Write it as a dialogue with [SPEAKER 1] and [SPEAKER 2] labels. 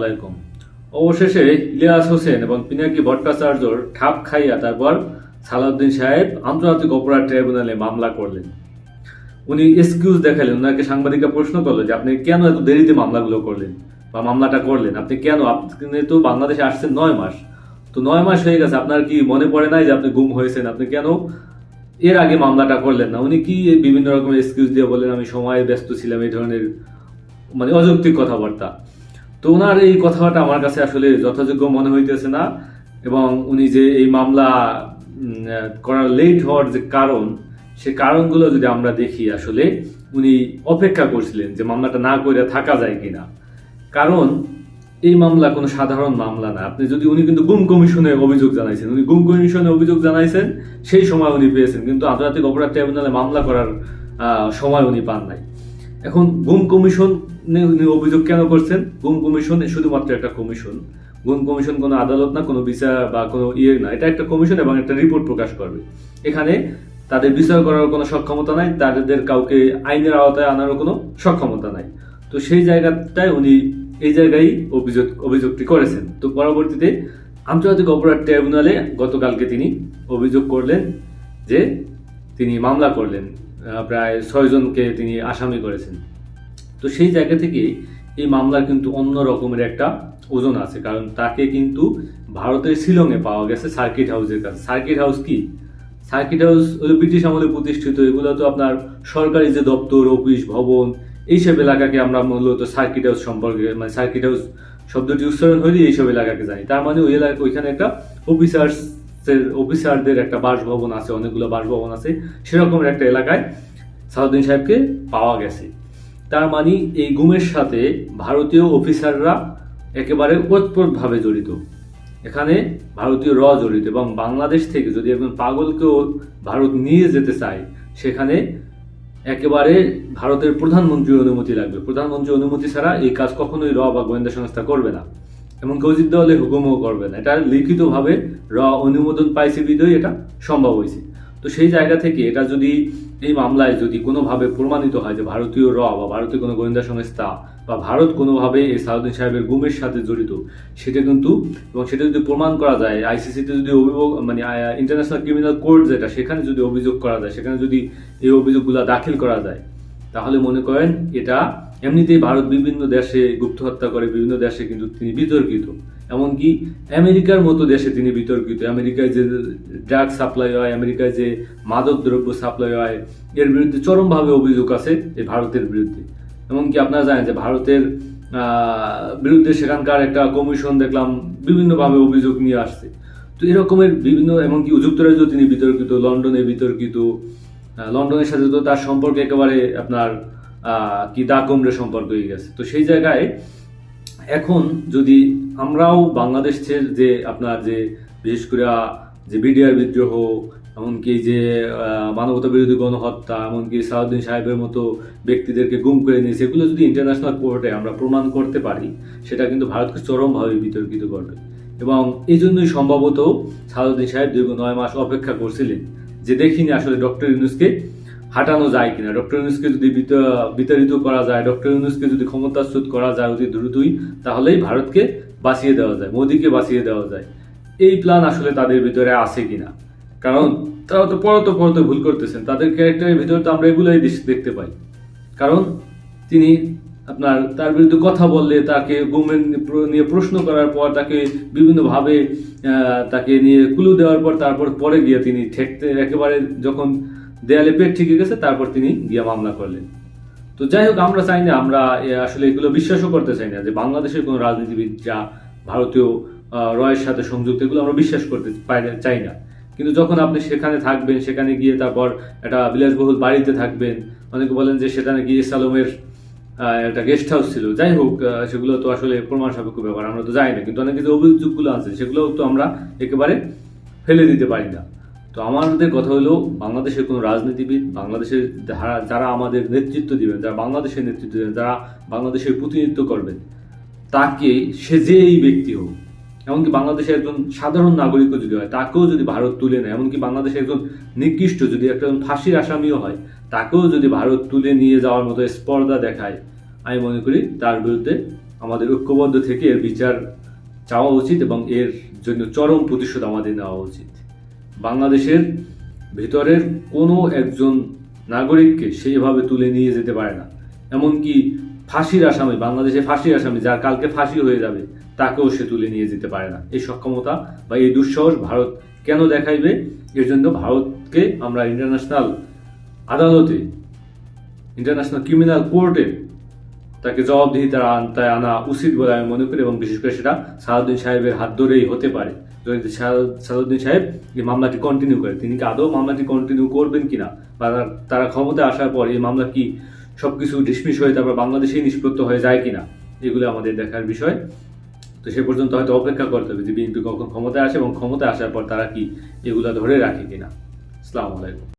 [SPEAKER 1] আলাইকুম। অবশেষে ইলিয়াস হোসেন এবং পিনাকি ভট্টাচার্যর ঠাপ খাইয়া তারপর সালাউদ্দিন সাহেব আন্তর্জাতিক অপরাধ ট্রাইব্যুনালে মামলা করলেন। উনি এক্সকিউজ দেখালেন ওনাকে সাংবাদিকরা প্রশ্ন করল যে, আপনি কেন এত দেরিতে মামলাগুলো করলেন বা মামলাটা করলেন? আপনি কেন? আপনি তো বাংলাদেশে আসছেন নয় মাস। তো নয় মাস হয়ে গেছে, আপনার কি মনে পড়ে নাই যে আপনি গুম হয়েছেন? আপনি কেন এর আগে মামলাটা করলেন না? উনি কি বিভিন্ন রকমের এক্সকিউজ দিয়ে বললেন, আমি সময় ব্যস্ত ছিলাম, এই ধরনের মানে অযৌক্তিক কথাবার্তা। তো ওনার এই কথাটা আমার কাছে আসলে যথাযোগ্য মনে হইতেছে না, এবং উনি যে এই মামলা করার লেট হওয়ার যে কারণ, সে কারণগুলো যদি আমরা দেখি আসলে, উনি অপেক্ষা করছিলেন যে মামলাটা না করে থাকা যায় কিনা। কারণ এই মামলা কোনো সাধারণ মামলা না। আপনি যদি, উনি কিন্তু গুম কমিশনে অভিযোগ জানাইছেন, উনি গুম কমিশনে অভিযোগ জানাইছেন, সেই সময় উনি পেয়েছেন, কিন্তু আন্তর্জাতিক অপরাধ ট্রাইব্যুনালে মামলা করার সময় উনি পান নাই। এখন গুম কমিশন অভিযোগ কেন করছেন? গুম কমিশন শুধুমাত্র একটা কমিশন। গুম কমিশন কোনো আদালত না, কোনো বিচার বা কোনো ইয়ে না। এটা একটা কমিশন এবং একটা রিপোর্ট প্রকাশ করবে। এখানে তাদের বিচার করার কোনো সক্ষমতা নাই, তাদের কাউকে আইনের আওতায় আনারও কোনো সক্ষমতা নাই। তো সেই জায়গাটায় উনি এই জায়গায় অভিযোগ, অভিযোগটি করেছেন। তো পরবর্তীতে আন্তর্জাতিক অপরাধ ট্রাইব্যুনালে গতকালকে তিনি অভিযোগ করলেন যে তিনি মামলা করলেন। প্রায় ছয়জনকে তিনি আসামি করেছেন। তো সেই জায়গা থেকে এই মামলার কিন্তু অন্য রকমের একটা ওজন আছে, কারণ তাকে কিন্তু ভারতের শিলংয়ে পাওয়া গেছে সার্কিট হাউসের কাছে। সার্কিট হাউস কি? সার্কিট হাউস হলো ব্রিটিশ আমলে প্রতিষ্ঠিত, এগুলো তো আপনার সরকারি যে দপ্তর, অফিস, ভবন, এইসব এলাকাকে আমরা মূলত সার্কিট হাউস সম্পর্কে মানে সার্কিট হাউস শব্দটি উচ্চারণ হলে এইসব এলাকাকে জানি। তার মানে ওই এলাকা ওইখানে একটা অফিসার্স অফিসারদের একটা বাসভবন আছে, অনেকগুলো বাসভবন আছে, সেরকমের একটা এলাকায় সাউদ্দিন সাহেবকে পাওয়া গেছে। তার মানে এই গুমের সাথে ভারতীয় অফিসাররা একেবারে ওতপ্রোতভাবে জড়িত। এখানে ভারতীয় র জড়িত এবং বাংলাদেশ থেকে যদি একজন পাগলকেও ভারত নিয়ে যেতে চায়, সেখানে একেবারে ভারতের প্রধানমন্ত্রীর অনুমতি লাগবে। প্রধানমন্ত্রীর অনুমতি ছাড়া এই কাজ কখনোই র বা গোয়েন্দা সংস্থা করবে না। এমনকি অজিত দলে হুকুমও করবে না। এটা লিখিতভাবে র অনুমোদন পাইছে বিধই এটা সম্ভব হয়েছে তো সেই জায়গা থেকে এটা যদি এই মামলায় যদি কোনোভাবে প্রমাণিত হয় যে ভারতীয় র বা ভারতীয় কোনো গোয়েন্দা সংস্থা বা ভারত কোনোভাবে এই সাউদ্দিন সাহেবের গুমের সাথে জড়িত, সেটা কিন্তু এবং সেটা যদি প্রমাণ করা যায়, আইসিসিতে যদি অভিযোগ মানে ইন্টারন্যাশনাল ক্রিমিনাল কোর্ট যেটা, সেখানে যদি অভিযোগ করা যায়, সেখানে যদি এই অভিযোগগুলো দাখিল করা যায়, তাহলে মনে করেন এটা এমনিতেই ভারত বিভিন্ন দেশে গুপ্ত হত্যা করে, বিভিন্ন দেশে কিন্তু তিনি বিতর্কিত। এমনকি আমেরিকার মতো দেশে তিনি বিতর্কিত। আমেরিকায় যে ড্রাগ সাপ্লাই হয়, আমেরিকায় যে মাদক দ্রব্য সাপ্লাই হয়, এর বিরুদ্ধে চরমভাবে অভিযোগ আছে এই ভারতের বিরুদ্ধে। এমনকি আপনারা জানেন যে ভারতের বিরুদ্ধে সেখানকার একটা কমিশন দেখলাম, বিভিন্নভাবে অভিযোগ নিয়ে আসছে। তো এরকমের বিভিন্ন, এমনকি যুক্তরাজ্য তিনি বিতর্কিত, লন্ডনে বিতর্কিত। লন্ডনের সাথে তো তার সম্পর্কে একেবারে আপনার কি দা কমরে সম্পর্ক হয়ে গেছে। তো সেই জায়গায় এখন যদি আমরাও বাংলাদেশের যে আপনার যে, বিশেষ করে যে বিডিআর বিদ্রোহ, এমনকি যে মানবতা বিরোধী গণহত্যা, এমনকি সাউদ্দিন সাহেবের মতো ব্যক্তিদেরকে গুম করে নিয়েছে এগুলো যদি ইন্টারন্যাশনাল কোর্টে আমরা প্রমাণ করতে পারি, সেটা কিন্তু ভারতকে চরমভাবে বিতর্কিত করবে। এবং এই জন্যই সম্ভবত সাউদ্দিন সাহেব দীর্ঘ নয় মাস অপেক্ষা করছিলেন যে দেখিনি আসলে ডক্টর ইউনুসকে হাঁটানো যায় কিনা? ডক্টর ইউনুসকে যদি বিত- বিতাড়িত করা যায় ডক্টর ইউনুসকে যদি ক্ষমতাচ্যুত করা যায় অতি দ্রুতই, তাহলেই ভারতকে বাঁচিয়ে দেওয়া যায়, মোদীকে বাঁচিয়ে দেওয়া যায়। এই প্ল্যান আসলে তাদের ভিতরে আছে কিনা? কারণ তারা তো পরত পরত ভুল করতেছেন, তাদের ক্যারেক্টারের ভিতরে তো আমরা এগুলোই দেখতে পাই। কারণ তিনি আপনার, তার বিরুদ্ধে কথা বললে তাকে প্র- নিয়ে প্রশ্ন করার পর তাকে বিভিন্নভাবে তাকে নিয়ে কুলু দেওয়ার পর তারপর পরে গিয়ে তিনি ঠেকতে, একেবারে যখন দেয়ালে পেট ঠিকে গেছে, তারপর তিনি গিয়ে মামলা করলেন। তো যাই হোক, আমরা চাই না, আমরা আসলে এগুলো বিশ্বাসও করতে চাই না যে বাংলাদেশের কোনো রাজনীতিবিদ যা ভারতীয় রয়ের সাথে সংযুক্ত, এগুলো আমরা বিশ্বাস করতে চাই না। কিন্তু যখন আপনি সেখানে থাকবেন, সেখানে গিয়ে তারপর একটা বিলাসবহুল বাড়িতে থাকবেন, অনেকে বলেন যে সেখানে গিয়ে সালমের একটা গেস্ট হাউস ছিল। যাই হোক সেগুলো তো আসলে প্রমাণ সাপেক্ষ ব্যাপার, আমরা তো জানি না, কিন্তু অনেক কিছু অভিযোগগুলো আছে, সেগুলো তো আমরা একেবারে ফেলে দিতে পারি না। তো আমাদের কথা হলো, বাংলাদেশের কোনো রাজনীতিবিদ, বাংলাদেশের যারা- আমাদের নেতৃত্ব দিবেন, যারা বাংলাদেশের নেতৃত্ব দিবেন, যারা বাংলাদেশের প্রতিনিধিত্ব করবেন, তাকে সে যেই ব্যক্তি হোক, এমনকি বাংলাদেশের একজন সাধারণ নাগরিকও যদি হয়, তাকেও যদি ভারত তুলে নেয়, এমনকি বাংলাদেশের একজন নিকৃষ্ট যদি একটা ফাঁসির আসামিও হয়, তাকেও যদি ভারত তুলে নিয়ে যাওয়ার মতো স্পর্ধা দেখায়, আমি মনে করি তার বিরুদ্ধে আমাদের ঐক্যবদ্ধ থেকে এর বিচার চাওয়া উচিত এবং এর জন্য চরম প্রতিশোধ আমাদের নেওয়া উচিত। বাংলাদেশের ভিতরের কোনো একজন নাগরিককে সেইভাবে তুলে নিয়ে যেতে পারে না। এমনকি ফাঁসির আসামি, বাংলাদেশে ফাঁসির আসামি যার কালকে ফাঁসি হয়ে যাবে, তাকেও সে তুলে নিয়ে যেতে পারে না। এই সক্ষমতা বা এই দুঃসাহস ভারত কেন দেখাইবে? এর জন্য ভারতকে আমরা ইন্টারন্যাশনাল আদালতে ইন্টারন্যাশনাল ক্রিমিনাল কোর্টে তাকে জবাবদিহিতার আনতায় আনা উচিত বলে আমি মনে করি এবং বিশেষ করে সেটা সালাউদ্দিন সাহেবের হাত ধরেই হতে পারে। যদি সালাউদ্দিন সাহেব এই মামলাটি কন্টিনিউ করে, তিনি কি আদৌ মামলাটি কন্টিনিউ করবেন কিনা বা তারা ক্ষমতায় আসার পর এই মামলা কি সবকিছু ডিসমিস হয়ে তারপর বাংলাদেশেই নিষ্পত্ত হয়ে যায় কিনা, এগুলো আমাদের দেখার বিষয়। তো সে পর্যন্ত হয়তো অপেক্ষা করতে হবে যে বিএনপি কখন ক্ষমতায় আসে এবং ক্ষমতায় আসার পর তারা কি এগুলা ধরে রাখে কিনা। আসসালামু আলাইকুম।